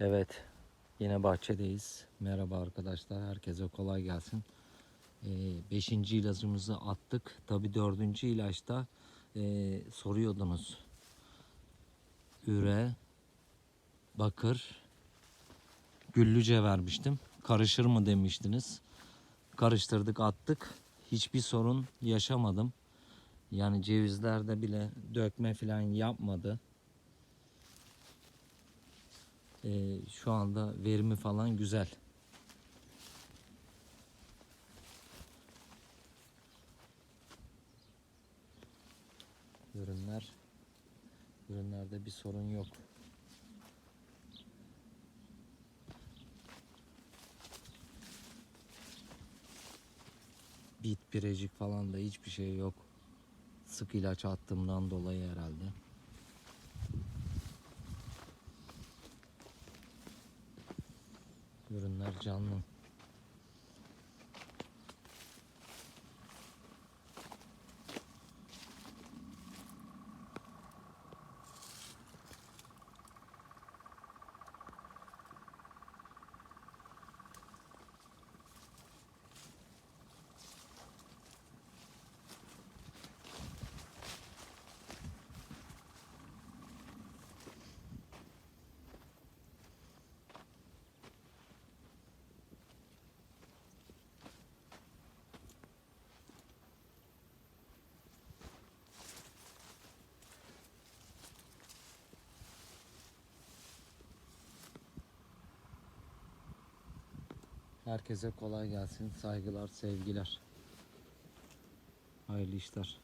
Evet, yine bahçedeyiz. Merhaba arkadaşlar, herkese kolay gelsin. Ee, beşinci ilacımızı attık. Tabi dördüncü ilaçta e, soruyordunuz. Üre, bakır, güllüce vermiştim. Karışır mı demiştiniz. Karıştırdık, attık. Hiçbir sorun yaşamadım. Yani cevizlerde bile dökme falan yapmadı. Ee, şu anda verimi falan güzel. Ürünler ürünlerde bir sorun yok. Bit birecik falan da hiçbir şey yok. Sık ilaç attığımdan dolayı herhalde. Ürünler canlı. Herkese kolay gelsin. Saygılar, sevgiler. Hayırlı işler.